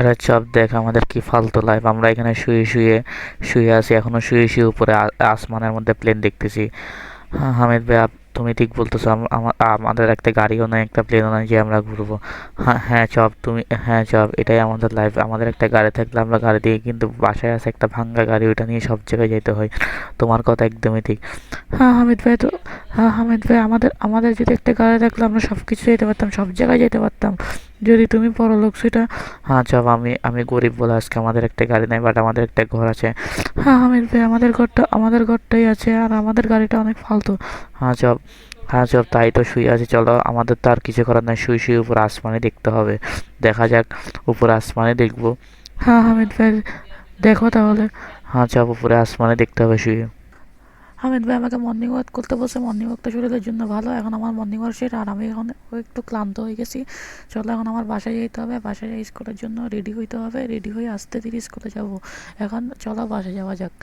আরে চপ দেখ আমাদের কি ফালতু লাইফ আমরা এখানে শুয়ে শুয়ে শুয়ে আছি, এখনও শুয়ে শুয়ে উপরে আসমানের মধ্যে প্লেন দেখতেছি। হ্যাঁ হামিদ ভাই তুমি ঠিক বলতেছো, আম- আমাদের একটা গাড়িও নাই, একটা প্লেনও নাই যে আমরা ঘুরবো। হ্যাঁ হ্যাঁ চপ, তুমি হ্যাঁ চপ, এটাই আমাদের লাইফ আমাদের একটা গাড়ি থাকলে আমরা গাড়ি দিয়ে কিন্তু বাসায় আছে একটা ভাঙ্গা গাড়ি, ওইটা নিয়ে সব জায়গায় যেতে হয়। তোমার কথা একদমই ঠিক। হ্যাঁ হামিদ ভাই, তো হ্যাঁ হামিদ ভাই, আমাদের আমাদের যদি একটা গাড়ি থাকলে আমরা সব কিছু যেতে পারতাম, সব জায়গায় যেতে পারতাম। যদি তুমি বড় লোক সেটা? হ্যাঁ চপ, আমি আমি গরিব বলে আজকে আমাদের একটা গাড়ি নাই বাট আমাদের একটা ঘর আছে। হ্যাঁ হামিদ ভাই, আমাদের ঘরটা, আমাদের ঘরটাই আছে, আর আমাদের গাড়িটা অনেক ফালতু। হ্যাঁ চপ হ্যাঁ চপ তাই তো শুয়ে আছি চলো। আমাদের তো আর কিছু করার নাই। শুয়ে শুয়ে উপর আসমানে দেখতে হবে। দেখা যাক উপর আসমানে দেখব। হ্যাঁ হামিদ ভাই দেখো তাহলে। হ্যাঁ চপ উপরে আসমানে দেখতে হবে শুয়ে। হামিদ ভাই আমাকে মর্নিং ওয়াক করতে বলছে। মর্নিং ওয়াকটা শরীরের জন্য ভালো। এখন আমার মর্নিং ওয়াক শেষ। আর আমি এখন একটু ক্লান্ত হয়ে গেছি। চলো এখন আমার বাসায় যেতে হবে। বাসায় যাই স্কুলের জন্য রেডি হইতে হবে। রেডি হয়ে আসতে ধীরে স্কুলে যাব। এখন চলো বাসায় যাওয়া যাক।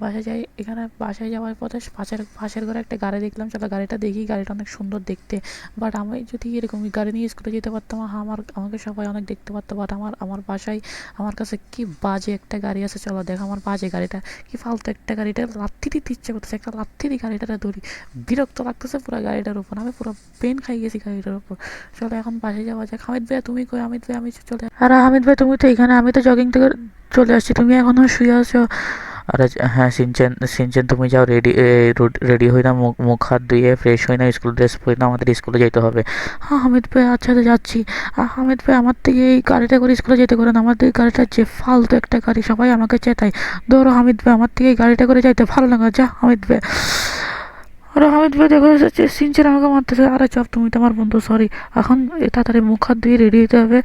বাসায় যাই, এখানে বাসায় যাওয়ার পথে পাশের পাশের ঘরে একটা গাড়ি দেখলাম। চলো গাড়িটা দেখি, গাড়িটা অনেক সুন্দর দেখতে। বাট আমি যদি এরকম গাড়ি নিয়ে স্কুলে যেতে পারতাম আমার, আমাকে সবাই অনেক দেখতে পারতো। বাট আমার আমার বাসায়, আমার কাছে কি বাজে একটা গাড়ি আছে, চলো দেখো আমার বাজে গাড়িটা। কি ফালতু একটা গাড়িটা লাথি দিতে ইচ্ছে করতেছে একটা লাথি দিয়ে গাড়িটাতে ধরি বিরক্ত লাগতেছে পুরো গাড়িটার উপর। আমি পুরো পেন খাই গেছি গাড়িটার উপর। চলো এখন বাসে যাওয়া যাক। হামিদ ভাই তুমি কই? হামিদ ভাই আমি চলে আর হামিদ ভাই, তুমি তো এখানে, আমি তো জগিং থেকে চলে আসছি। তুমি এখনও শুয়ে আছো। আরে হ্যাঁ সিনচেন সিনচেন তুমি যাও রেডি রেডি হই না মুখ মুখ হাত ধুয়ে ফ্রেশ হই না স্কুল ড্রেস পরে না আমাদের স্কুলে যেতে হবে। হ্যাঁ হামিদ ভাই আচ্ছা তো যাচ্ছি। হামিদ ভাই, আমার থেকে এই গাড়িটা করে স্কুলে যেতে করেন থেকে গাড়িটা যে ফালতু একটা গাড়ি, সবাই আমাকে চেতায়। ধরো হামিদ ভাই, আমার থেকে এই গাড়িটা করে যাইতে ভালো লাগে, যা হামিদ ভাই। আরে হামিদ ভাই, দেখো সিনচেন আমাকে মারতেছে। আরে, চপ, তুমি তো আমার বন্ধু সরি এখন তাড়াতাড়ি মুখ হাত ধুয়ে রেডি হতে হবে।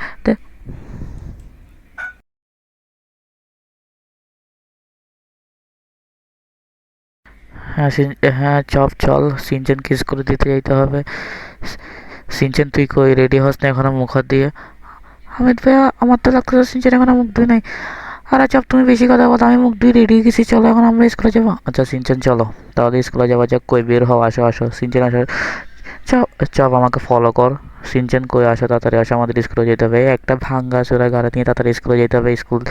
হ্যাঁ হ্যাঁ চপ, চল, সিনচেন কিস করে দিতে যাইতে হবে। সিনচেন তুই কই? রেডি হস না এখনও মুখ দিয়ে? হামিদ ভাইয়া, আমার তো লাগতেছে সিনচেন এখনও মুখ ধুই নাই। আরে চপ, তুমি বেশি কথা বলো, আমি মুখ ধুয়ে রেডি গেছি, চলো, এখন আমরা স্কুলে যাব। আচ্ছা সিনচেন, চলো। তাহলে স্কুলে যাওয়া যাক, কই? বের হও, আসো আসো, সিনচেন আসো। চপ চপ আমাকে ফলো কর। সিনচেন করে আসো, তাড়াতাড়ি আসো, আমাদের স্কুলে যেতে হবে। একটা ভাঙ্গা চোরা গাড়ি নিয়ে তাড়াতাড়ি স্কুলে যেতে হবে। স্কুল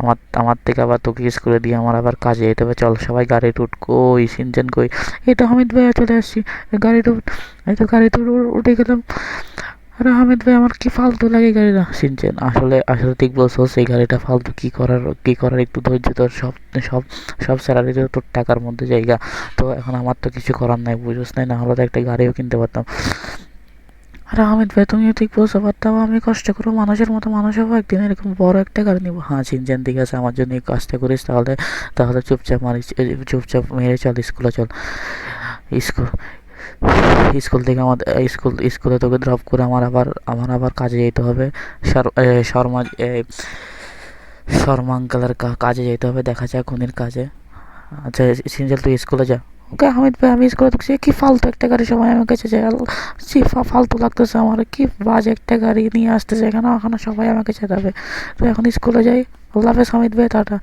আমার আমার থেকে আবার তোকে স্কুলে দিয়ে আমার আবার কাজে যেতে হবে। চল সবাই গাড়ি টুট কই, সিনচেন কই। এই তো হামিদ ভাইয়া চলে আসছি। গাড়ি টুট এই তো গাড়ি টুট উঠে গেলাম। আরে হামিদ ভাই আমার কি ফালতু লাগে গাড়িটা সিনচেন আসলে আসলে ঠিক বলছো সেই গাড়িটা ফালতু কি করার কি করার একটু ধৈর্য তোর সব সব সব স্যালারি তো তোর টাকার মধ্যে জায়গা। তো এখন আমার তো কিছু করার নাই বুঝোস নাই না হলে তো একটা গাড়িও কিনতে পারতাম। আরে হামিদ ভাই তুমিও ঠিক বলছো পারতাম আমি কষ্ট করব মানুষের মতো মানুষ হব একদিন এরকম বড় একটা গাড়ি নিবো। হ্যাঁ চিনচেন ঠিক আছে আমার জন্য এই কাজটা করিস তাহলে তাহলে চুপচাপ মারিস চুপচাপ মেরে চল স্কুলে চল। স্কুল স্কুল থেকে আমাদের স্কুল, স্কুলে তোকে ড্রপ করে আমার আবার আমার আবার কাজে যেতে হবে। শর- শর্মা শর্মা আঙ্কেলের কাজে যেতে হবে, দেখা যায় খুনির কাজে। আচ্ছা সিনজেল, তুই স্কুলে যা। ওকে হামিদ ভাই আমি স্কুলে দেখছি কি ফালতু একটা গাড়ি সবাই আমার কাছে যায়। সি ফালতু লাগতেছে আমার, কি বাজে একটা গাড়ি নিয়ে আসতেছে। এখানে, ওখানে সবাই আমাকে চেতাবে। তো এখন স্কুলে যাই। আল্লাহ হাফেজ হামিদ ভাই, টাটা।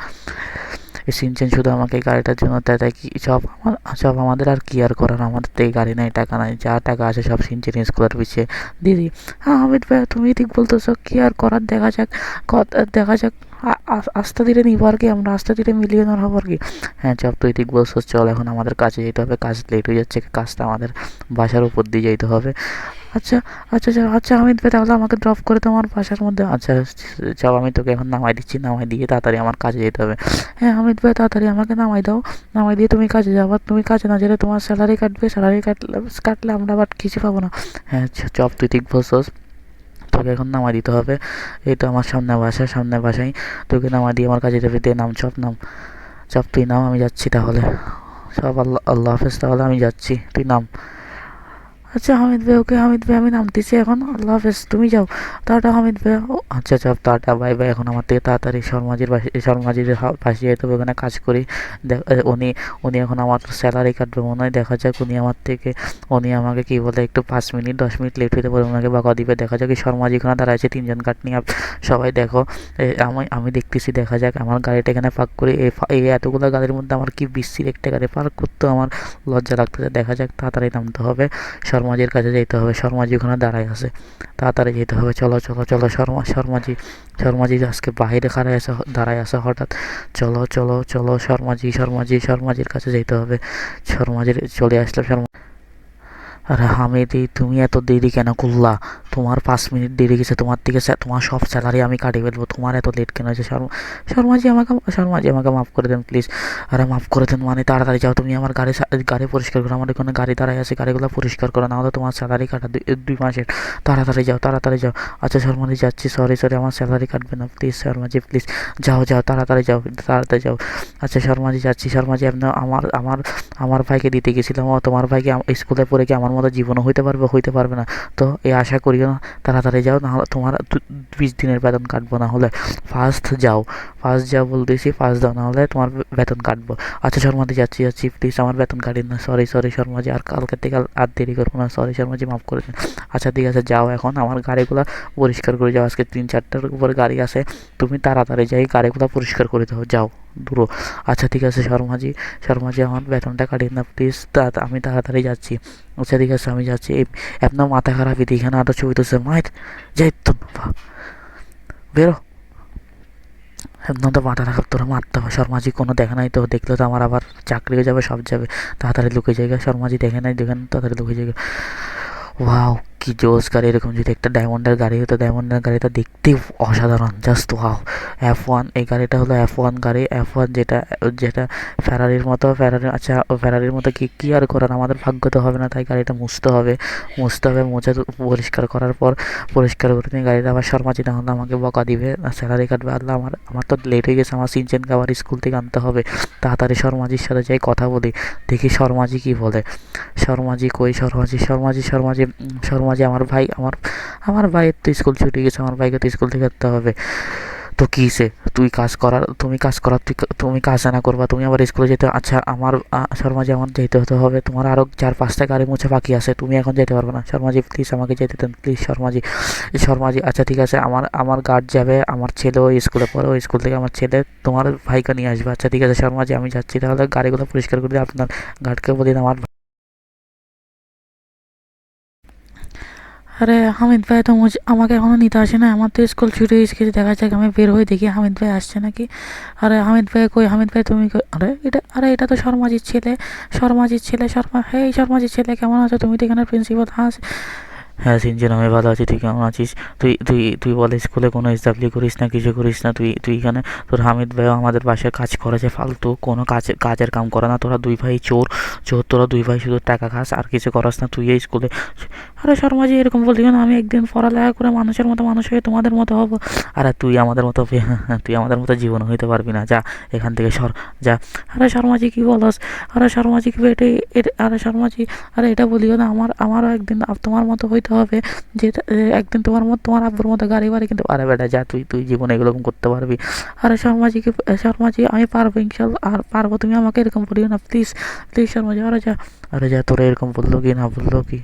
এই শুধু আমাকে গাড়িটার জন্য দেয়, তাই কি সব আমার সব আমাদের আর কি আর করার? আমাদের তো এই গাড়ি নাই, টাকা নাই, যা টাকা আছে সব সিনচেন স্কুলের পিছিয়ে দিদি হ্যাঁ অমিত ভাই, তুমি ঠিক বলতেছো, কি আর করার? দেখা যাক দেখা যাক আস্তে ধীরে নিবো আর কি, আমরা আস্তে ধীরে মিলিয়নার হব আর কি। হ্যাঁ চপ তুই ঠিক বলছো চল, এখন আমাদের কাজে যেতে হবে, কাজ লেট হয়ে যাচ্ছে, কাজটা আমাদের বাসার উপর দিয়ে যেতে হবে। আচ্ছা আচ্ছা আচ্ছা ভাই তাহলে আমাকে ড্রপ করে তোমার বাসার মধ্যে। আচ্ছা চল, আমি তোকে এখন নামাই দিচ্ছি, নামাই দিয়ে তাড়াতাড়ি আমার কাজে যেতে হবে। হ্যাঁ হামিদ ভাই, তাড়াতাড়ি আমাকে নামাই দাও, নামাই দিয়ে তুমি কাজে যাও তুমি কাজে না গেলে তোমার স্যালারি কাটবে স্যালারি কাটলে কাটলে আমরা আবার কিছু পাবো না। হ্যাঁ চপ তুই ঠিক বলছস। তোকে এখন নামা দিতে হবে। এই তো আমার সামনে বাসা, সামনে বাসায় তোকে নামা দিয়ে আমার কাজে যাবে। দে, নাম চপ নাম। চপ তুই নাম, আমি যাচ্ছি তাহলে। সব আল্লাহ আল্লাহ হাফেজ, তাহলে আমি যাচ্ছি। তুই নাম। আচ্ছা হামিদ ভাই, ওকে হামিদ ভাই, আমি নামতেছি এখন। আল্লাহ হাফেজ, তুমি যাও। টাটা, হামিদ ভাই। আচ্ছা আচ্ছা টাটা, বাই বাই। এখন আমার থেকে তাড়াতাড়ি শর্মাজির শর্মাজির পাশে যেতে হবে, ওখানে কাজ করি। উনি উনি এখন আমার স্যালারি কাটবে মনে হয়, দেখা যাক উনি আমার থেকে, উনি আমাকে কি বলে, একটু পাঁচ মিনিট, দশ মিনিট লেট হতে পারে ওনাকে বাকা দিবে। দেখা যাক শর্মাজি ওখানে দাঁড়ায় আছে, তিনজন কাট নিয়ে সবাই দেখো। আমি আমি দেখতেছি, দেখা যাক, আমার গাড়িটা এখানে পার্ক করে। এই এতগুলো গাড়ির মধ্যে আমার কি বিশ্রীর একটা গাড়ি পার্ক করতেও আমার লজ্জা লাগতেছে। দেখা যাক তাড়াতাড়ি নামতে হবে। শর্মা শর্মাজির কাছে যেতে হবে। শর্মাজি ওখানে দাঁড়ায় আছে। তাড়াতাড়ি যেতে হবে। চলো চলো চলো, শর্মা, শর্মাজি শর্মাজি আজকে বাইরে খাড়ায় আছে, দাঁড়ায় আছে হঠাৎ। চলো চলো চলো, শর্মাজি শর্মাজি, শর্মাজির কাছে যেতে হবে। শর্মাজির চলে আসলো, শর্মা আরে হামিদি, তুমি এত দেরি কেন করলা? তোমার পাঁচ মিনিট দেরি গেছে, তোমার থেকে তোমার সব স্যালারি আমি কাটিয়ে ফেলব। তোমার এত লেট কেন হয়েছে? শর্মা শর্মাজি আমাকে শর্মাজি আমাকে মাফ করে দেন প্লিজ আরে মাফ করে দেন মানে তাড়াতাড়ি যাও, তুমি আমার গাড়ি গাড়ি পরিষ্কার করো, আমার এখানে গাড়ি দাঁড়ায় আছে, গাড়িগুলো পরিষ্কার করো না হলে তোমার স্যালারি কাটা দুই মাসের। তাড়াতাড়ি যাও তাড়াতাড়ি যাও। আচ্ছা শর্মাজি, যাচ্ছি। সরি সরি আমার স্যালারি কাটবে না প্লিজ শর্মাজি প্লিজ যাও যাও, তাড়াতাড়ি যাও তাড়াতাড়ি যাও। আচ্ছা শর্মাজি, যাচ্ছি। শর্মাজি, আপনি আমার আমার আমার ভাইকে দিতে গেছিলাম। ও তোমার ভাইকে স্কুলে পড়ে কি আমার মতো জীবনও হইতে পারবে? হইতে পারবে না। তো এই আশা করিও না তাড়াতাড়ি যাও না হলে তোমার বিশ দিনের বেতন কাটবো না হলে ফার্স্ট যাও। ফার্স্ট যাও বলতেছি ফার্স্ট দাও না হলে তোমার বেতন কাটবো। আচ্ছা শর্মাজি, যাচ্ছি যাচ্ছি প্লিজ আমার বেতন কাটিন না সরি সরি শর্মাজি, আর কালকে থেকে আর- আর দেরি করব না সরি শর্মাজি, মাফ করে দিন। আচ্ছা ঠিক আছে, যাও এখন, আমার গাড়িগুলো পরিষ্কার করে যাও, আজকে তিন, চারটার উপরে গাড়ি আছে, তুমি তাড়াতাড়ি যাই, গাড়িগুলো পরিষ্কার করে দাও, যাও। দূর আচ্ছা ঠিক আছে, শর্মাজি শর্মাজি, আমার বেতনটা কাটিয়ে না প্লিজ তা, আমি তাড়াতাড়ি যাচ্ছি। আচ্ছা ঠিক আছে, আমি যাচ্ছি। এই আপনার মাথা খারাপ এখানে আরও ছবি তুলছে। মায়ের যাই তো। বেরো। একদম তো মাথা খারাপ, তোরা মারতে হবে। শর্মাজি কোনো দেখে নাই তো, দেখলে তো আমার আবার চাকরি হয়ে যাবে, সব যাবে। তাড়াতাড়ি লুকে জায়গা শর্মাজি দেখে নাই দেখেন তাড়াতাড়ি লুকে জায়গা ওয়াও। কি জোস গাড়ি এরকম যদি একটা ডায়মন্ডের গাড়ি হতো ডায়মন্ডের গাড়িটা দেখতেই অসাধারণ জাস্ট ওয়াও এফ ওয়ান এই গাড়িটা হলো এফ ওয়ান গাড়ি এফ ওয়ান যেটা যেটা ফেরারির মতো ফেরারি আচ্ছা ফেরারির মতো কি কী আর করার? আমাদের ভাগ্য তো হবে না তাই গাড়িটা মুছতে হবে। মুছতে হবে মুছে পরিষ্কার করার পর পরিষ্কার করে নিয়ে গাড়িটা আবার শর্মাজি না হলে আমাকে বকা দিবে। স্যালারি কাটবে আল্লাহ আমার আমার তো লেট হয়ে গেছে আমার সিনচেনকে আবার স্কুল থেকে আনতে হবে। তাড়াতাড়ি শর্মাজির সাথে যাই কথা বলি দেখি শর্মাজি কী বলে। শর্মাজি কই? শর্মাজি শর্মাজি শর্মাজি উম, শর্মাজি আমার ভাই, আমার আমার ভাইয়ের তো স্কুল ছুটি গেছে, আমার ভাইকে তো স্কুল থেকে আনতে হবে। তো কিসে তুই কাজ করার, তুমি কাজ করার, তুই তুমি কাজ না করবা, তুমি আবার স্কুলে যেতে আচ্ছা আমার শর্মাজি আমার যেতে হতে হবে, তোমার আরও চার পাঁচটা গাড়ি মুছে বাকি আছে, তুমি এখন যেতে পারবে না। শর্মাজি প্লিজ আমাকে যেতে দেন প্লিজ শর্মাজি শর্মাজি আচ্ছা ঠিক আছে, আমার আমার গার্ড যাবে, আমার ছেলেও স্কুলে পড়ে, ওই স্কুল থেকে আমার ছেলে, তোমার ভাইকে নিয়ে আসবে আচ্ছা ঠিক আছে শর্মাজি আমি যাচ্ছি, তাহলে গাড়িগুলো পরিষ্কার করে আপনার গার্ডকে বলে আমার আরে হামিদ ভাই তো আমাকে এখনও নিতে আসে না। আমার তো স্কুল ছুটি হয়ে গেছে দেখা যাক আমি বের হয়ে দেখি হামিদ ভাই আসছে নাকি। আরে হামিদ ভাই কই? হামিদ ভাই তুমি আরে এটা আরে এটা তো শর্মাজির ছেলে। শর্মাজির ছেলে, শর্মা হ্যাঁ শর্মাজির ছেলে, কেমন আছো? তুমি তো এখানে প্রিন্সিপাল হাস হ্যাঁ সিনজেন আমি ভালো আছি, তুই কেমন আছিস? তুই তুই তুই বলে স্কুলে কোনো এস্টাবলি করিস না, কিছু করিস না, তুই তুই এখানে তোর হামিদ ভাই আমাদের বাসায় কাজ করেছে ফালতু, কোনো কাজ কাজের কাম করে না, তোরা দুই ভাই চোর। চোর তোরা দুই ভাই শুধু টাকা খাস, আর কিছু করাস না, তুই এই স্কুলে আরে শর্মাজি এরকম বললি কেন আমি একদিন পড়ালেখা করে মানুষের মতো মানুষ হয়ে তোমাদের মতো হব। আরে তুই আমাদের মতো তুই আমাদের মতো জীবন হইতে পারবি না, যা, এখান থেকে সর, যা। আরে শর্মাজি কী বলস? আরে শর্মাজি কি এটা আরে শর্মাজি আরে এটা বলিও না, আমার, আমারও একদিন তোমার মতো হইতে হবে, যে একদিন তোমার মতো, তোমার আব্বুর মতো গাড়ি বাড়ি কিন্তু, আরে বেটা, যা, তুই তুই জীবনে এগুলো করতে পারবি। আরে শর্মাজি কি শর্মাজি আমি পারব, ইনশাল্লাহ, আর পারব, তুমি আমাকে এরকম বলিও না প্লিজ প্লিজ শর্মাজি আরে যা আরে যা, তোরা এরকম বলল কি, না বলল কি?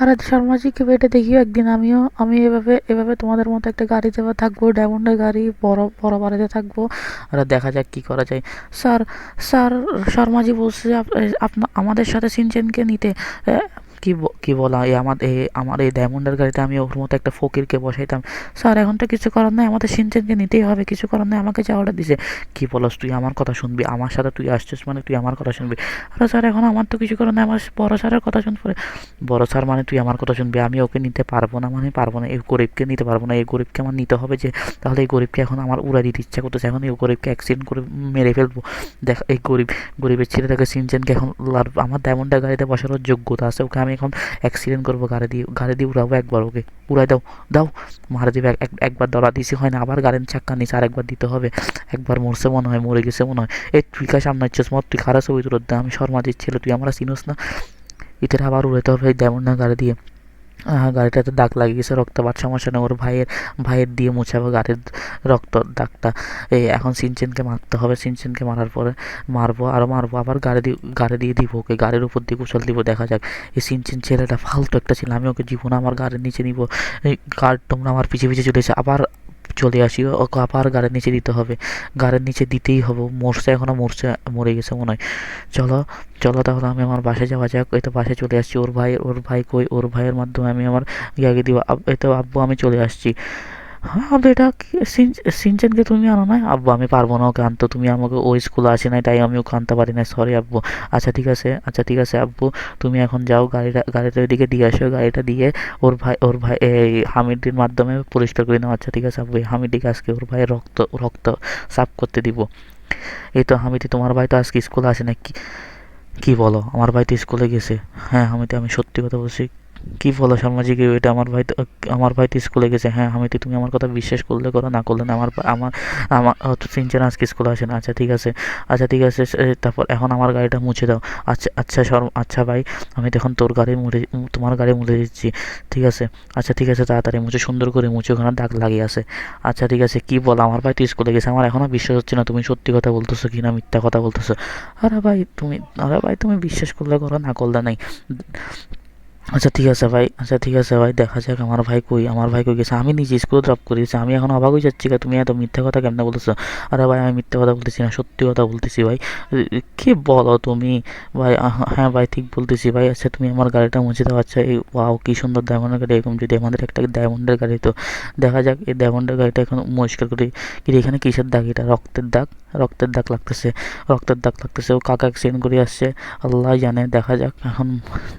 আরে শর্মাজিকে বেটে দেখিও একদিন আমিও, আমি এভাবে এভাবে তোমাদের মতো একটা গাড়ি দেওয়া থাকব, ডায়মন্ডের গাড়ি বড় বড় বাড়িতে থাকব। আর দেখা যাক কি করা যায়। স্যার স্যার, শর্মাজি বলছে যে, আপ- আমাদের সাথে সিনচেনকে নিতে। কি কি বলা এই আমার এই আমার এই ডায়মন্ডের গাড়িতে আমি ওর মতো একটা ফকিরকে বসাইতাম। স্যার, এখন তো কিছু করার নাই, আমাদের সিনচেনকে নিতেই হবে, কিছু করার নাই, আমাকে যা অর্ডার দিছে। কি বলস, তুই আমার কথা শুনবি? আমার সাথে তুই আসছিস মানে তুই আমার কথা শুনবি? আরে স্যার, এখন আমার তো কিছু করার নাই, আমার বড় স্যারের কথা শুনতে বড় স্যার মানে তুই আমার কথা শুনবি? আমি ওকে নিতে পারব না মানে পারব না, এই গরিবকে নিতে পারব না। এই গরিবকে আমার নিতে হবে যে, তাহলে এই গরিবকে এখন আমার উড়াই দিতে ইচ্ছা করতেছে। এখন এই গরিবকে অ্যাক্সিডেন্ট করে মেরে ফেলব। দেখ, এই গরিব, গরিবের ছেলেটাকে সিনচেনকে এখন আমার ডায়মন্ডটা গাড়িতে বসানোর যোগ্যতা আছে, ওকে আমি এখন অ্যাক্সিডেন্ট করব, গাড়ি দিয়ে গাড়ি দিয়ে উড়াবো একবার, ওকে? উড়াই দাও দাও। মারা দিবে এক- এক- একবার দরা দিছি হয় না, আবার গাড়ির চাক্কা আর একবার দিতে হবে। একবার মরছে মনে হয়, মরে গেছে মনে হয়। এই, তুই কা সামনে হচ্ছিস মত তুই খারাপ ছবি তুলে দে আমি শর্মা দিচ্ছিল তুই আমরা চিনোস না। এদের আবার উড়াইতে হবে যেমন না গাড়ি দিয়ে। গাড়িটাতে দাগ লাগিয়ে গেছে রক্তপাত সমস্যা নেই ওর ভাইয়ের ভাইয়ের দিয়ে মুছাবো গাড়ির রক্ত দাগটা। এই এখন সিনচেনকে মারতে হবে, সিনচেনকে মারার পরে মারবো আরও মারবো, আবার গাড়ি দিয়ে গাড়ি দিয়ে দিব ওকে, গাড়ির উপর দিয়ে কুশল দিব, দেখা যাক। এই সিনচেন ছেলেটা ফালতু একটা ছিল, আমি ওকে জীবনে আমার গাড়ির নিচে নিব। এই গাড়ি তোমরা আমার পিছিয়ে পিছিয়ে চলেছে আবার চলে আসি, ওকে আবার গাড়ির নিচে দিতে হবে। গাড়ির নিচে দিতেই হবে। মরছে এখনও মরছে, মরে গেছে মনে হয়। চলো চলো তাহলে আমি আমার বাসে যাওয়া যাক। এই তো বাসে চলে আসছি। ওর ভাই ওর ভাই কই? ওর ভাইয়ের মাধ্যমে আমি আমার ইয়াকে দিব। এই তো আব্বু, আমি চলে আসছি। হ্যাঁ কি? সিনচেনকে তুমি আনো না আব্বু, আমি পারব না ওকে আনতে। তুমি আমাকে ওই স্কুলে আসে নাই, তাই আমি ওকে আনতে পারি না সরি আব্বু। আচ্ছা ঠিক আছে আচ্ছা ঠিক আছে, আব্বু। তুমি এখন যাও, গাড়িটা গাড়িটা ওইদিকে দিয়ে আসো, গাড়িটা দিয়ে ওর ভাই ওর ভাই এই হামিদের মাধ্যমে পরিষ্কার করে নাও। আচ্ছা ঠিক আছে, আব্বু। এই হামিদিকে আজকে ওর ভাইয়ের রক্ত রক্ত সাফ করতে দিব। এই তো, হামিদি, তোমার ভাই তো আজকে স্কুলে আসে না কি কি বলো? আমার ভাই তো স্কুলে গেছে। হ্যাঁ হামিদি, আমি সত্যি কথা বলছি। কি বলো সামাজিক, এটা আমার ভাই তো, আমার ভাই তো স্কুলে গেছে। হ্যাঁ আমি তো তুমি আমার কথা বিশ্বাস করলে করো, না করলে না, আমার আমার আমার সিনচান আজকে স্কুলে আসে না। আচ্ছা ঠিক আছে আচ্ছা ঠিক আছে তারপর এখন আমার গাড়িটা মুছে দাও। আচ্ছা আচ্ছা সর আচ্ছা ভাই, আমি তখন তোর গাড়ি মুড়ে, তোমার গাড়ি মুড়ে দিচ্ছি, ঠিক আছে? আচ্ছা ঠিক আছে, তাড়াতাড়ি মুছে, সুন্দর করে মুছে, ওখানে দাগ লাগিয়ে আছে। আচ্ছা ঠিক আছে, কি বলো? আমার ভাই তো স্কুলে গেছে, আমার এখনও বিশ্বাস হচ্ছে না, তুমি সত্যি কথা বলতেছো কি না, মিথ্যা কথা বলতেছো। আরে ভাই, তুমি, আরে ভাই, তুমি বিশ্বাস করলে করো, না করলে নাই। আচ্ছা ঠিক আছে ভাই। আচ্ছা ঠিক আছে ভাই, দেখা যাক আমার ভাই কই, আমার ভাই কই গেছে। আমি নিজে স্কুলে ড্রপ করে করেছি, আমি এখন অবাক হয়ে যাচ্ছি তুমি এত মিথ্যা কথা কেমনে বলতেছো? আরে ভাই, আমি মিথ্যা কথা বলতেছি না, সত্যি কথা বলতেছি ভাই। কি বলো তুমি? ভাই হ্যাঁ ভাই, ঠিক বলতেছি ভাই। আচ্ছা তুমি আমার গাড়িটা মুছে দাও। আচ্ছা এই ওয়াও কি সুন্দর ডায়মন্ডের গাড়ি। এরকম যদি আমাদের একটা ডায়মন্ডের গাড়ি, তো দেখা যাক এই ডায়মন্ডের গাড়িটা এখন পরিষ্কার করি। কিন্তু এখানে কিসের দাগ এটা? রক্তের দাগ? রক্তের দাগ লাগতেছে। রক্তের দাগ লাগতেছে। ও কাকা সেন্ড করে আসছে। আল্লাহ জানে, দেখা যাক এখন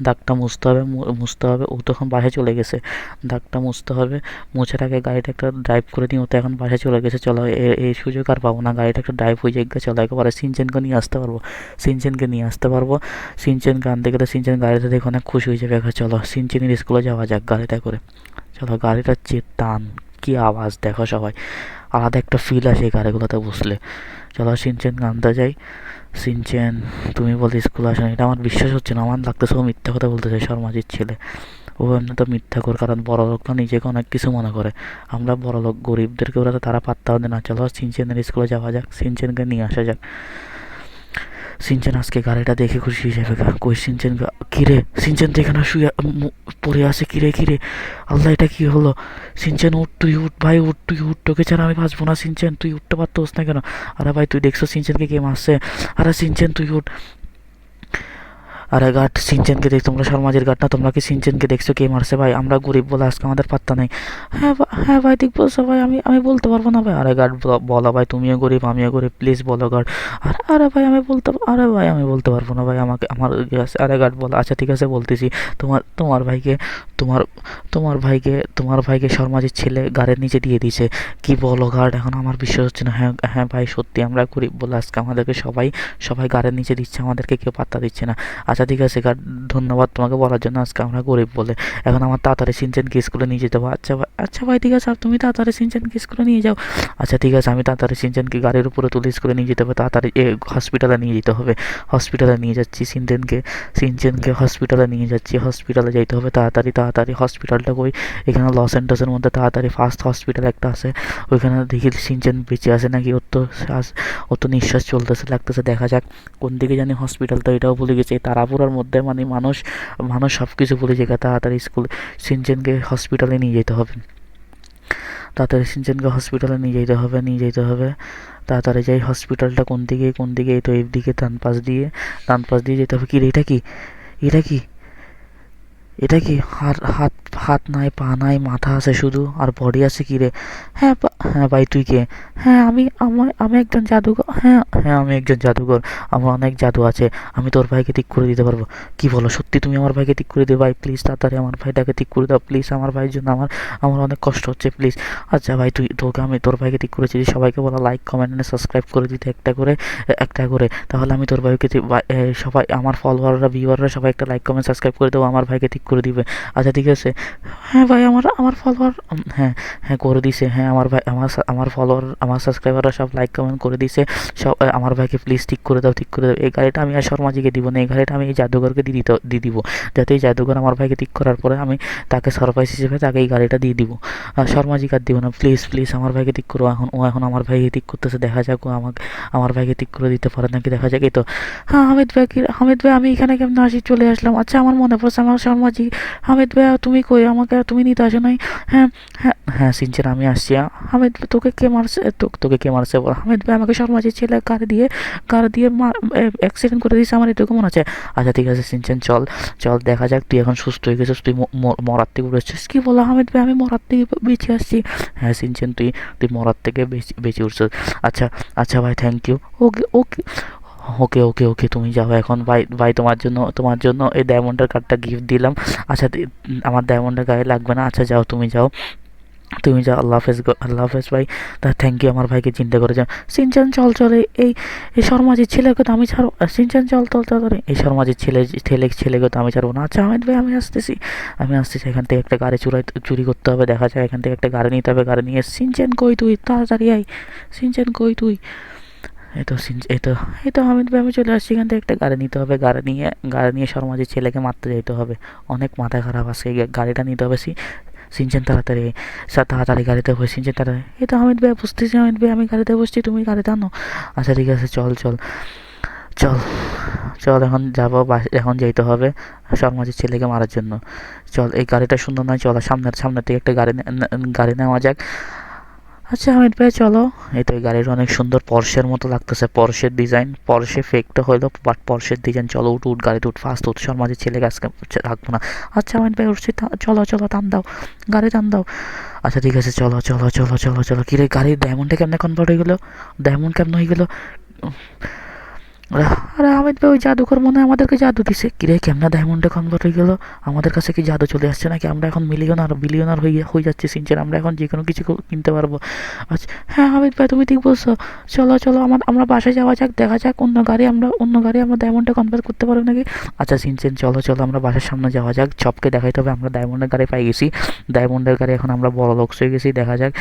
দাগটা মুছতে হবে। মুছতে হবে। ও তখন বাসায় চলে গেছে। দাগটা মুছতে হবে। মুছার আগে গাড়িটা একটা ড্রাইভ করে নিই ও তো এখন বাসায় চলে গেছে। চলো এই সুযোগ আর পাবো না। গাড়িটা একটা ড্রাইভ হয়ে যাক চলো, একেবারে সিনচেনকে নিয়ে আসতে পারব। সিনচেনকে নিয়ে আসতে পারব। সিনচেনকে আনতে গেলে সিনচেন গাড়িতে দেখে অনেক খুশি হয়ে যাবে। চলো, সিনচেনের স্কুলে যাওয়া যাক গাড়িটা করে। চলো, গাড়িটার যে টান, কি আওয়াজ দেখো সবাই। আলাদা একটা ফিল আসে গাড়িগুলোতে বসলে। চলো সিনচেন গানটা যাই। সিনচেন, তুমি বলতে স্কুল আসো এটা আমার বিশ্বাস হচ্ছে না, আমার লাগতেছে ও মিথ্যা কথা বলতে চাই শর্মাজির ছেলে। ও এমনি তো মিথ্যা করে, কারণ বড় লোকরা নিজেকে অনেক কিছু মনে করে। আমরা বড় লোক, গরিবদেরকে ওরা তো তারা পাত্তাও দেয় না। চলো সিনচেনের স্কুলে যাওয়া যাক, সিনচেনকে নিয়ে আসা যাক। সিনচেন আজকে গাড়িটা দেখে খুশি হয়ে যাবে গা কই সিনচেন গা- কিরে? সিনচেন দেখে না শুয়ে পড়ে আছে, কিরে কিরে? আল্লাহ, এটা কি হলো? সিনচেন উঠ, তুই উঠ, ভাই, উঠ, তুই উঠ, তোকে ছাড়া আমি বাঁচবো না, সিনচেন, তুই উঠতে পারতোস না কেন? আরে ভাই, তুই দেখছ সিনচেনকে কে মারছে আরে সিনচেন, তুই উঠ। আরে গাট সিনচেনকে দেখ, তোমরা শর্মাজির গাট না, তোমরা কি সিনচেনকে দেখছ কে মারছে ভাই? আমরা গরিব বলে আজকে আমাদের পাত্তা নেই। হ্যাঁ হ্যাঁ ভাই বলছো ভাই, আমি আমি বলতে পারব না ভাই। আরে গাট বলো ভাই, তুমিও গরিব, আমিও গরিব, প্লিজ বলো গাট আরে আরে ভাই, আমি বলতে আরে ভাই, আমি বলতে পারব না ভাই, আমাকে, আমার ইয়ে আরে গাট বলো আচ্ছা ঠিক আছে, বলতেছি। তোমার তোমার ভাইকে, তোমার তোমার ভাইকে তোমার ভাইকে শর্মাজির ছেলে গাড়ির নিচে দিয়ে দিয়েছে। কি বলো গার্ড এখন আমার বিশ্বাস হচ্ছে না। হ্যাঁ হ্যাঁ ভাই, সত্যি আমরা গরিব বলে আজকে আমাদেরকে সবাই সবাই গাড়ির নিচে দিচ্ছে, আমাদেরকে কেউ পাত্তা দিচ্ছে না। আচ্ছা ঠিক আছে ধন্যবাদ তোমাকে বলার জন্য। আজকে আমরা গরিব বলে। এখন আমার তাড়াতাড়ি সিনচেনকে স্কুলে নিয়ে যেতে হবে? আচ্ছা ভাই আচ্ছা ভাই, ঠিক আছে, আর তুমি তাড়াতাড়ি সিনচেনকে স্কুলে নিয়ে যাও। আচ্ছা ঠিক আছে, আমি তাড়াতাড়ি সিনচেনকে গাড়ির উপরে তুলে স্কুলে নিয়ে যেতে হবে? তাড়াতাড়ি, এ হসপিটালে নিয়ে যেতে হবে। হসপিটালে নিয়ে যাচ্ছি সিনচেনকে সিনচেনকে হসপিটালে নিয়ে যাচ্ছি। হসপিটালে যাইতে হবে তাড়াতাড়ি তাড়াতাড়ি। হসপিটালটা কই? এখানে লস অ্যান্ডাসের মধ্যে তাড়াতাড়ি ফার্স্ট হসপিটাল একটা আছে। ওইখানে দেখি সিনচেন বেঁচে আছে নাকি? ওর তো শ্বাস, ওর তো নিঃশ্বাস চলতেছে, লাগতেছে। দেখা যাক কোন দিকে জানি হসপিটাল তো এটাও ভুলে গেছে। এই তারাপুরার মধ্যে মানে মানুষ মানুষ সব কিছু বলে যায়, তাড়াতাড়ি স্কুল, সিনচেনকে হসপিটালে নিয়ে যেতে হবে। তাড়াতাড়ি সিনচেনকে হসপিটালে নিয়ে যেতে হবে, নিয়ে যেতে হবে। তাড়াতাড়ি যাই হসপিটালটা কোন দিকে কোন দিকে, এই তো এই দিকে ডান পাশ দিয়ে, ডান পাশ দিয়ে যেতে হবে। কি রে, এটা কি? এটা কি? এটা কি হাত হাত হাত নাই, পা নাই, মাথা আছে শুধু? আর বডি আছে কি রে? হ্যাঁ হ্যাঁ ভাই, তুই কে? হ্যাঁ আমি, আমার, আমি একজন জাদুকর। হ্যাঁ হ্যাঁ আমি একজন জাদুকর। আমার অনেক জাদু আছে। আমি তোর ভাইকে ঠিক করে দিতে পারব। কি বলো, সত্যি তুমি আমার ভাইকে ঠিক করে দিও? ভাই প্লিজ তাড়াতাড়ি আমার ভাইটাকে ঠিক করে দাও। প্লিজ আমার ভাইয়ের জন্য আমার আমার অনেক কষ্ট হচ্ছে প্লিজ আচ্ছা ভাই, তুই, তোকে আমি তোর ভাইকে ঠিক করেছি সবাইকে বলা লাইক কমেন্ট এনে সাবস্ক্রাইব করে দিতে একটা করে একটা করে। তাহলে আমি তোর ভাইকে সবাই, আমার ফলোয়াররা ভিউয়াররা সবাই একটা লাইক কমেন্ট সাবস্ক্রাইব করে দেবো, আমার ভাইকে ঠিক করে দিবে। আচ্ছা ঠিক আছে। হ্যাঁ ভাই, আমার আমার ফলোয়ার হ্যাঁ হ্যাঁ করে দিছে। হ্যাঁ আমার ভাই, আমার আমার ফলোয়ার আমার সাবস্ক্রাইবাররা সব লাইক কমেন্ট করে দিছে। সব আমার ভাইকে প্লিজ ঠিক করে দাও, ঠিক করে দাও। এই গাড়িটা আমি আর শর্মাজিকে দিব না, এই গাড়িটা আমি এই জাদুঘরকে দিয়ে দিতে, দিয়ে দিব। যাতে এই জাদুঘর আমার ভাইকে ঠিক করার পরে আমি তাকে সারপ্রাইজ হিসেবে তাকে এই গাড়িটা দিয়ে দিব। আর শর্মাজিকে আর দিব না প্লিজ প্লিজ আমার ভাইকে ঠিক করো। এখন, ও এখন আমার ভাইকে ঠিক করতেছে, দেখা যাক ও আমাকে, আমার ভাইকে ঠিক করে দিতে পারে নাকি, দেখা যাক। এই তো হ্যাঁ হামিদ ভাই হামিদ ভাই, আমি এখানে কেমন আসি, চলে আসলাম। আচ্ছা আমার মনে পড়ছে আমার শর্মাজি আসছি হামিদ ভাইয়া, তুমি কই? আমাকে তুমি নিতে আসো নাই। হ্যাঁ হ্যাঁ হ্যাঁ সিনচেন, আমি আসছি হামিদ তোকে কে মারছে? তোকে কে মারছে? বল। হামিদ ভাই, আমাকে শর্মাজির ছেলে, গাড়ি দিয়ে গাড়ি দিয়ে অ্যাক্সিডেন্ট করে দিয়েছে, আমার এটুকু মনে আছে? আচ্ছা ঠিক আছে, সিনচেন, চল চল, দেখা যাক, তুই এখন সুস্থ হয়ে গেছিস, তুই মরার থেকে উঠেছিস কি বলো হামিদ ভাই, আমি মরার থেকে বেঁচে আসছি। হ্যাঁ সিনচেন, তুই তুই মরার থেকে বেঁচে বেঁচে উঠছিস। আচ্ছা আচ্ছা ভাই থ্যাংক ইউ ওকে ওকে ওকে ওকে ওকে তুমি যাও এখন। ভাই ভাই তোমার জন্য তোমার জন্য এই ডায়মন্ডের কার্ডটা গিফট দিলাম। আচ্ছা আমার ডায়মন্ডের গায়ে লাগবে না। আচ্ছা যাও তুমি যাও। তুমি যাও আল্লাহ হাফেজ আল্লাহ হাফেজ ভাই। তা থ্যাংক ইউ আমার ভাইকে চিন্তা করে যাও সিনচান চল চলে এই- এই শর্মাজির ছেলেকে তো আমি আহ, সিনচান চল চল চল এই শর্মাজির ছেলে ছেলে ছেলেকে তো আমি ছাড়বো না। আচ্ছা আহমেদ ভাই আমি আসতেছি। আমি আসতেছি এখান থেকে একটা গাড়ি চুরাই চুরি করতে হবে দেখা যায় এখান থেকে একটা গাড়ি নিতে হবে গাড়ি নিয়ে সিনচান কই তুই? তাড়াতাড়ি আই সিনচান কই তুই? এই তো এই তো এই তো হামিদ আমি চলে আসছি, এখান থেকে একটা গাড়ি নিতে হবে, গাড়ি নিয়ে গাড়ি নিয়ে শর্মাজির ছেলেকে মারতে যেতে হবে। অনেক মাথা খারাপ আছে গাড়িটা নিতে হবে সিনচেন তাড়াতাড়ি তাড়াতাড়ি গাড়িতে বসে, সিনচেন তাড়াতাড়ি। এই তো হামিদ ভাই, বুঝতেছি হামিদ ভাই, আমি গাড়িতে বসছি, তুমি গাড়িতে আনো। আচ্ছা ঠিক আছে, চল চল চল চল, এখন যাব এখন যেতে হবে শর্মাজির ছেলেকে মারার জন্য। চল, এই গাড়িটা সুন্দর নয়, চল, সামনের সামনের থেকে একটা গাড়ি গাড়ি নেওয়া যাক। আচ্ছা হামিদ ভাই, চলো। এই তো গাড়িটা অনেক সুন্দর পরশের মতো লাগতেছে। পরশের ডিজাইন পরশে ফেকটা হইল বাট পরশের ডিজাইন চলো উঠ উঠ গাড়িতে উঠ ফাস্ট উঠ। শর্মা যে ছেলে আজকে রাখব না। আচ্ছা হামিদ ভাই, উঠছি। চলো চলো, টান দাও। গাড়ি টান দাও। আচ্ছা ঠিক আছে, চলো চলো চলো চলো চলো। কিরে, গাড়ির ডায়মন্ডটা কেমন কনভার্ট হয়ে গেলো? ডায়মন্ড কেমন হয়ে গেলো? আরে হামিদ ভাই, ওই জাদুকর মনে হয় আমাদেরকে জাদু দিছে। কিরে, কেমনে ডায়মন্ডে কনভার্ট হয়ে গেল? আমাদের কাছে কি জাদু চলে আসছে নাকি? আমরা এখন মিলিয়নার বিলিয়নার হয়ে হয়ে যাচ্ছি সিনচেন আমরা এখন যে কোনো কিছু কিনতে পারব। আচ্ছা হ্যাঁ হামিদ ভাই, তুমি ঠিক বলছো। চলো চলো, আমার, আমরা বাসায় যাওয়া যাক, দেখা যাক, অন্য গাড়ি আমরা, অন্য গাড়ি আমরা ডায়মন্ডে কনভার্ট করতে পারব নাকি? আচ্ছা সিনচেন চলো চলো, আমরা বাসার সামনে যাওয়া যাক। চপকে দেখাইতে হবে, আমরা ডায়মন্ডের গাড়ি পাই গেছি। ডায়মন্ডের গাড়ি এখন আমরা বড় লোক হয়ে গেছি, দেখা যাক।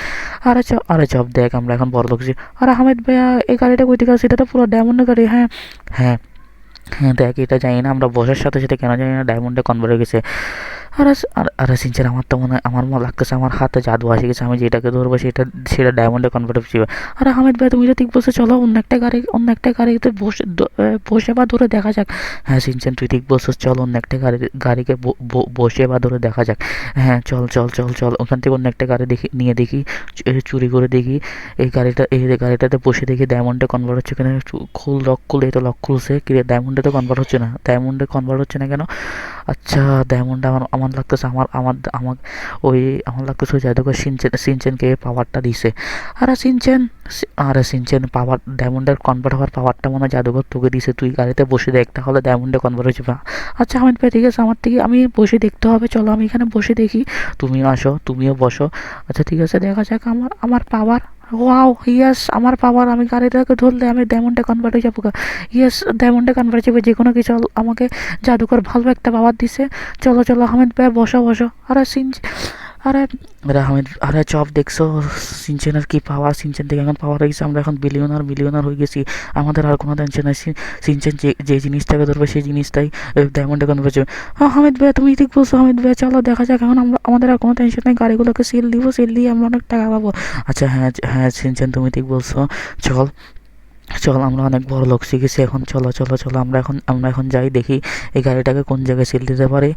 আরে চপ আরে চপ, দেখ, আমরা এখন বড় লোক। আরে হামিদ ভাইয়া, এই গাড়িটা কই আসছে? এটা তো পুরো ডায়মন্ডের গাড়ি হ্যাঁ। হ্যাঁ হ্যাঁ দেখ, এটা জানি না, আমরা বসার সাথে সাথে কেন জানি না ডায়মন্ডে কনভার্ট হয়ে গেছে। আরে আর, আরে- সিনচার আমার তো মনে হয় আমার মনে লাগতেছে, আমার হাতে জাদু আসে গেছে, আমি যেটাকে ধরবো সেটা সেটা ডায়মন্ডে কনভার্ট হচ্ছে আর হামিদ ভাই, তুমি ঠিক বলছো, চলো অন্য একটা গাড়ি, অন্য একটা গাড়িতে বসে বসে বা ধরে দেখা যাক। হ্যাঁ সিনচান তুই ঠিক বলছিস, চল অন্য একটা গাড়ি, গাড়িকে বসে বা ধরে দেখা যাক। হ্যাঁ চল চল চল চল, ওখান থেকে অন্য একটা গাড়ি দেখি, নিয়ে দেখি চুরি করে দেখি। এই গাড়িটা, এই গাড়িটাতে বসে দেখি ডায়মন্ডে কনভার্ট হচ্ছে কিনা। খুল লক খুলে, এই তো লক খুলছে। কি ডায়মন্ডে তো কনভার্ট হচ্ছে না। ডায়মন্ডে কনভার্ট হচ্ছে না কেন? আচ্ছা ডায়মন্ড আমার আমার লাগতেছে, আমার আমার আমার, ওই আমার লাগতেছে ওই জাদুকর সিনচেন, সিনচেনকে পাওয়ারটা দিছে। আরে সিনচেন আরে সিনচেন পাওয়ার ডায়মন্ডের কনভার্ট হওয়ার পাওয়ারটা মনে হয় জাদুঘর তোকে দিছে, তুই গাড়িতে বসে দেখ, তাহলে ডায়মন্ডে কনভার্ট হয়েছে আচ্ছা ভাই, ঠিক আছে, আমার থেকে আমি বসে দেখতে হবে, চলো আমি এখানে বসে দেখি। তুমিও আসো, তুমিও বসো। আচ্ছা ঠিক আছে, দেখা যাক আমার আমার পাওয়ার ওয়াও ইয়েস আমার পাওয়ার আমি গাড়িটাকে ধরলে আমি ডায়মন্ডে কনভার্ট হয়ে যাব ইয়েস ডায়মন্ডে কনভার্ট যাবে, যে কোনো কিছু আমাকে জাদুকর ভালো একটা পাওয়ার দিছে। চলো চলো, হামিদ ভাই, বসো বসো। আরে সিন আরে হামিদ আরে চপ দেখছ? সিনচেনের কি পাওয়ার সিনচেন থেকে এখন পাওয়ার হয়ে গেছে। আমরা এখন বিলিয়নার মিলিয়নার হয়ে গেছি। আমাদের আর কোনো টেনশন নাই। সিনচেন যে যে জিনিসটাকে ধরবে, সেই জিনিসটাই ডায়মন্ডে কনভার্ট যাবে হ্যাঁ হামিদ ভাই, তুমি ঠিক বলছো, হামিদ ভাই। চলো, দেখা যাক। এখন আমরা, আমাদের আর কোনো টেনশন নেই। গাড়িগুলোকে সেল দিব সেল দিয়ে আমরা অনেক টাকা পাবো। আচ্ছা হ্যাঁ হ্যাঁ সিনচেন, তুমি ঠিক বলছো। চল চল, আমরা অনেক বড় লোক শিখেছি, এখন চলো চলো চলো, আমরা এখন আমরা এখন যাই, দেখি এই গাড়িটাকে কোন জায়গায় সেল দিতে পারি।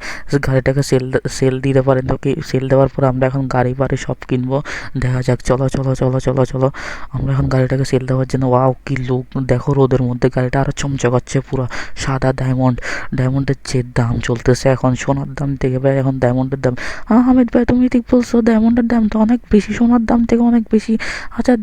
গাড়িটাকে সেল সেল দিতে পারেন তো কি সেল দেওয়ার পর আমরা এখন গাড়ি, বাড়ি সব কিনবো। দেখা যাক, চলো চলো চলো চলো চলো, আমরা এখন গাড়িটাকে সেল দেওয়ার জন্য ওয়াও কি লোক দেখো রোদের মধ্যে গাড়িটা আরও চমচকাচ্ছে পুরো, সাদা ডায়মন্ড ডায়মন্ডের যে দাম চলতেছে এখন, সোনার দাম থেকে ভাই এখন ডায়মন্ডের দাম। হ্যাঁ হামিদ ভাই, তুমি ঠিক বলছো ডায়মন্ডের দাম তো অনেক বেশি, সোনার দাম থেকে অনেক বেশি। আচ্ছা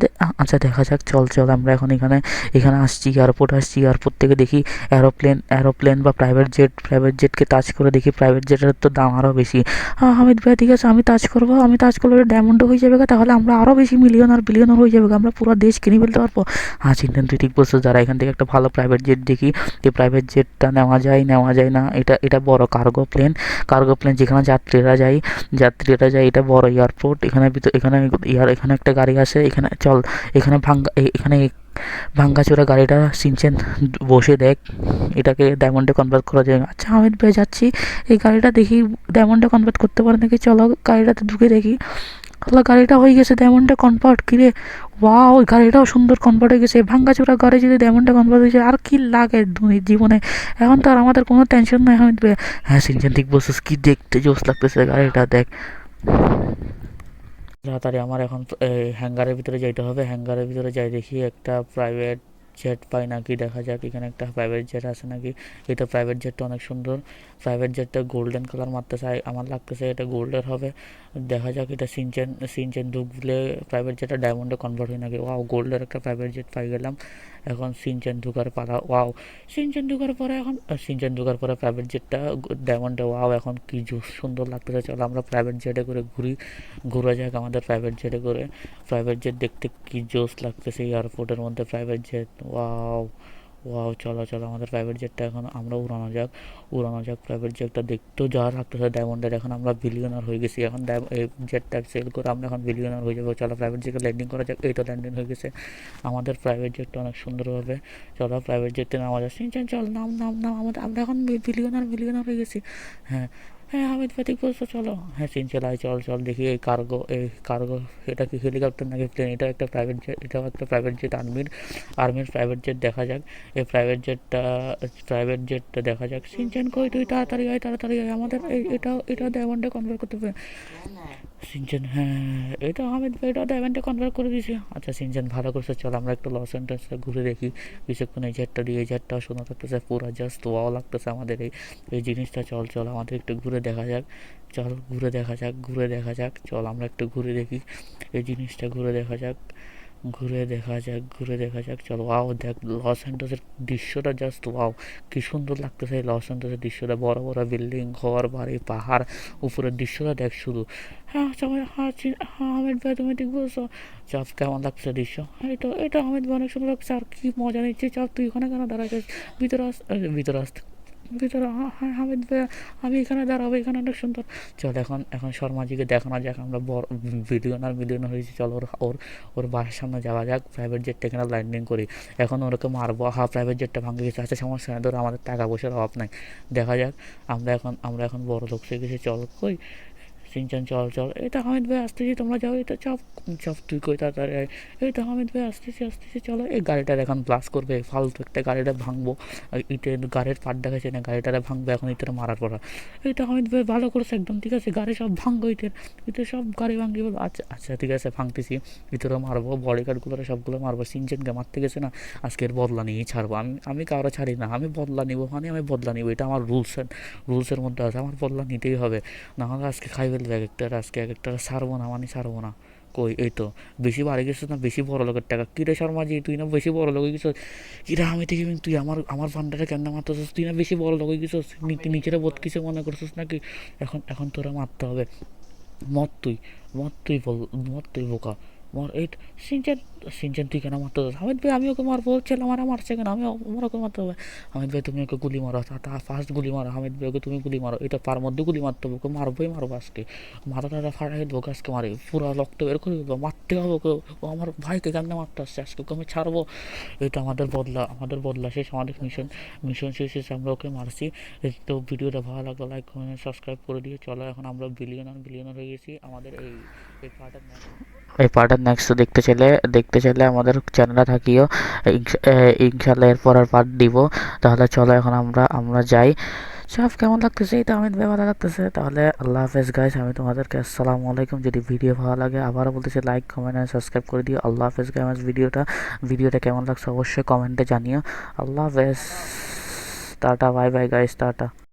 আচ্ছা দেখা যাক, চল চল, আমরা এখন এখানে এখানে আসছি এয়ারপোর্ট আসছি এয়ারপোর্ট থেকে দেখি অ্যারোপ্লেন অ্যারোপ্লেন বা প্রাইভেট জেট প্রাইভেট জেটকে টাচ করে দেখি প্রাইভেট জেটের তো দাম আরও বেশি। হ্যাঁ হামিদ ভাই, ঠিক আছে, আমি টাচ করব, আমি টাচ করলে ডায়মন্ড হয়ে যাবে তাহলে আমরা আরও বেশি মিলিয়ন আর বিলিয়ন হয়ে যাবে আমরা পুরো দেশ কিনে ফেলতে পারব। হ্যাঁ চিন্তেন, তুই ঠিক বলছো যারা এখান থেকে একটা ভালো প্রাইভেট জেট দেখি এই প্রাইভেট জেটটা নেওয়া যায় নেওয়া যায় না, এটা এটা বড় কার্গো প্লেন কার্গো প্লেন যেখানে যাত্রীরা যায় যাত্রীরা যায়, এটা বড় এয়ারপোর্ট এখানে ভিতর, এখানে ইয়ার এখানে একটা গাড়ি আছে এখানে, চল, এখানে ভাঙ্গা এখানে ভাঙ্গাচোরা গাড়িটা সিনচেন বসে দেখ। এটাকে ডায়মন্ডে কনভার্ট করা যায়। আচ্ছা আমি পেয়ে যাচ্ছি। এই গাড়িটা দেখি ডায়মন্ডে কনভার্ট করতে পারে নাকি? চলো, গাড়িটাতে ঢুকে দেখি। আল্লাহ, গাড়িটা হয়ে গেছে ডায়মন্ডে কনভার্ট কিরে? ওয়াও ওই গাড়িটাও সুন্দর কনভার্ট হয়ে গেছে। ভাঙ্গা চোরা গাড়ি যদি ডায়মন্ডে কনভার্ট হয়েছে আর কি লাগে জীবনে? এখন তো আর আমাদের কোনো টেনশন নাই হামিদ ভাই। হ্যাঁ সিনচেন ঠিক বলছিস। কি দেখতে জোস লাগতেছে গাড়িটা, দেখ। তাড়াতাড়ি আমার এখন, এই হ্যাঙ্গারের ভিতরে যাইতে হবে। হ্যাঙ্গারের ভিতরে যাই দেখি একটা প্রাইভেট জেট পাই নাকি, দেখা যাক, এখানে একটা প্রাইভেট জেট আছে নাকি। এটা প্রাইভেট জেটটা অনেক সুন্দর। প্রাইভেট জেটটা গোল্ডেন কালার মারতেছে আমার লাগতেছে এটা গোল্ডের হবে। দেখা যাক এটা সিনচেন সিনচেন ঢুকলে প্রাইভেট জেটটা ডায়মন্ডে কনভার্ট হয় নাকি। ওয়াও গোল্ডের একটা প্রাইভেট জেট পাই গেলাম। এখন সিনচেন ঢুকার পালা ওয়াও সিনচেন ঢুকার পরে এখন সিনচেন ঢুকার পরে প্রাইভেট জেটটা ডায়মন্ডে ওয়াও এখন কি সুন্দর লাগতেছে। চলো আমরা প্রাইভেট জেটে করে ঘুরি, ঘোরা যাক আমাদের প্রাইভেট জেটে করে। প্রাইভেট জেট দেখতে কি জোস লাগতেছে এয়ারপোর্টের মধ্যে প্রাইভেট জেট ওয়াও ওয়াও, চলো চলো, আমাদের প্রাইভেট জেটটা এখন আমরা উড়ানো যাক। উড়ানো যাক প্রাইভেট জেটটা দেখতেও যা লাগতেছে ডায়মন্ডের এখন আমরা বিলিয়নার হয়ে গেছি। এখন এই জেটটা সেল করে আমরা এখন বিলিয়নার হয়ে যাব। চলো প্রাইভেট জেটে ল্যান্ডিং করা যাক। এই তো ল্যান্ডিং হয়ে গেছে। আমাদের প্রাইভেট জেটটা অনেক সুন্দরভাবে চলো প্রাইভেট জেটে নামা যাচ্ছে চল চল, নাম নাম নাম, আমাদের আমরা এখন বিলিয়নার বিলিয়নার হয়ে গেছি। হ্যাঁ হ্যাঁ হামিদ ফাতিক বলছো, চলো। হ্যাঁ সিন চালাই চল চল, দেখি এই কার্গো এই কার্গো এটা কি হেলিকপ্টার নাকি প্লেন এটা একটা প্রাইভেট জেট এটাও একটা প্রাইভেট জেট আর্মির আর্মির প্রাইভেট জেট দেখা যাক। এই প্রাইভেট জেটটা প্রাইভেট জেটটা দেখা যাক। সিনচান কই তুই? তাড়াতাড়ি আয় তাড়াতাড়ি আয়। আমাদের এই, এটা এটা ডায়মন্ডে কনভার্ট করতে হবে। সিনচান হ্যাঁ এটা আহমেদ ভাই, এটা ডায়মন্ডে কনভার্ট করে দিয়েছে। আচ্ছা সিনচান ভালো করছে, চল আমরা একটু লস এন্টার্সে ঘুরে দেখি। বিশেষক্ষণ এই জেটটা দিয়ে, এই জেটটা শোনা থাকতেছে পুরো জাস্ট ওয়াও লাগতেছে আমাদের এই এই জিনিসটা। চল চল, আমাদের একটু ঘুরে দেখা যাক। চল, ঘুরে দেখা যাক, ঘুরে দেখা যাক। চল, আমরা একটু ঘুরে দেখি, এই জিনিসটা ঘুরে দেখা যাক। ঘুরে দেখা যাক ঘুরে দেখা যাক চলো ওয়াও দেখ লস অ্যান্ডোসের দৃশ্যটা জাস্ট ওয়াও কি সুন্দর লাগতেছে এই লস অ্যান্ডোসের দৃশ্যটা বড় বড় বিল্ডিং ঘর বাড়ি পাহাড় উপরের দৃশ্যটা দেখ শুধু। হ্যাঁ সবাই হ্যাঁ হ্যাঁ আহমেদ ভাই তুমি ঠিক বলছো। চাপ কেমন লাগছে দৃশ্য? হ্যাঁ, এটা এটা আহমেদ ভাই অনেক সুন্দর লাগছে আর কি মজা নিচ্ছে চাপ তুই ওখানে কেন দাঁড়াচ্ছিস ভিতরে আস ভিতরে আসতে ভিতরে হ্যাঁ হ্যাঁ হামিদ ভাই আমি এখানে দাঁড়াবো, এখানে অনেক সুন্দর। চল, এখন এখন শর্মাজিকে দেখানো যাক, আমরা বড় বিলিয়নার মিলিয়নার হয়েছি। চল, ওর ওর ওর বাসার সামনে যাওয়া যাক প্রাইভেট জেটটা এখানে ল্যান্ডিং করি। এখন ওরকে মারবো। হা প্রাইভেট জেটটা ভাঙে গেছে। আচ্ছা সমস্যা নেই, ধরো আমাদের টাকা পয়সার অভাব নাই। দেখা যাক, আমরা এখন আমরা এখন বড় লোক হয়ে গেছি। চল, কই? সিনচান, চল চল। এটা হামিদ ভাই, আসতেছি, তোমরা যাও, এটা চাপ চাপ, তুই কই তাড়াতাড়ি আয়। এটা হামিদ ভাই, আসতেছি আসতেছি, চলো। এই গাড়িটার এখন ব্লাস করবে ফালতু একটা গাড়িটা ভাঙবো। ইটের গাড়ির পাট দেখাচ্ছে না, গাড়িটারে ভাঙবে, এখন ইটের মারার পর এটা হামিদ ভাই, ভালো করেছে একদম, ঠিক আছে, গাড়ি সব ভাঙবো ইটের ইটের সব গাড়ি ভাঙবি। বলো আচ্ছা আচ্ছা ঠিক আছে, ভাঙতেছি ভিতরে মারবো বডি গার্ডগুলো সবগুলো মারবো, সিনচেনকে মারতে গেছে না আজকের বদলা নিয়েই ছাড়বো। আমি আমি কারও ছাড়ি না, আমি বদলা নিবো মানে আমি বদলা নিবো, এটা আমার রুলস রুলসের মধ্যে আছে, আমার বদলা নিতেই হবে। না হলে আজকে খাই ফেলবে এক একটা আজকে এক একটা ছাড়বো না মানে ছাড়বো না। কই, এই তো, বেশি বাড়ি গেছিস না, বেশি বড় লোকের টাকা। কিরে শর্মাজি তুই না বেশি বড় লোক গেছিস? কিরে আমি থেকে তুই আমার আমার ফান্ডারে কেন মারতেছিস? তুই না বেশি বড় লোক গেছিস? নিজেরা বোধ কিছু মনে করছিস নাকি? এখন এখন তোরা মারতে হবে। মত তুই মত তুই বল মত তুই বোকা। মর এই সিনচেন সিনচেন তুই কেন মারতে যাস? হামিদ ভাই আমি ওকে মারবো, ছেলে মারা মারছে কেন? আমি আমার ওকে মারতে হবে। হামিদ ভাই, তুমি ওকে গুলি মারো, তা ফার্স্ট গুলি মারো। হামিদ ভাই, ওকে তুমি গুলি মারো। এটা তার মধ্যে গুলি মারতে হবে, ওকে মারবোই মারবো আজকে। মাথাটা ফাটাই দেবো আজকে মারি। পুরো রক্ত বের করে দেবো, মারতে হবে ওকে। ও আমার ভাইকে কেমনে মারতে আসছে আজকে? ওকে আমি ছাড়বো। এটা আমাদের বদলা আমাদের বদলা শেষ, আমাদের মিশন মিশন শেষ, শেষে। আমরা ওকে মারছি। তো ভিডিওটা ভালো লাগল লাইক কমেন্ট সাবস্ক্রাইব করে দিয়ে চলো, এখন আমরা বিলিয়নার বিলিয়নার হয়ে গেছি। আমাদের এই এই পার্টের এই পার্টের নেক্সট দেখতে চাইলে দেখতে চাইলে আমাদের চ্যানেলে থাকিও। ইনশাল্লাহ এরপর আর পার্ট দিব। তাহলে চলো এখন আমরা আমরা যাই। সব কেমন লাগতেছে? এটা আমি ভালো লাগতেছে। তাহলে আল্লাহ হাফেজ গাইস আমি তোমাদেরকে আসসালামু আলাইকুম। যদি ভিডিও ভালো লাগে, আবারও বলতেছি লাইক কমেন্ট আর সাবস্ক্রাইব করে দিও। আল্লাহ হাফেজ গাইস ভিডিওটা ভিডিওটা কেমন লাগছে অবশ্যই কমেন্টে জানিও। আল্লাহ হাফেজ, tata bye bye guys tata.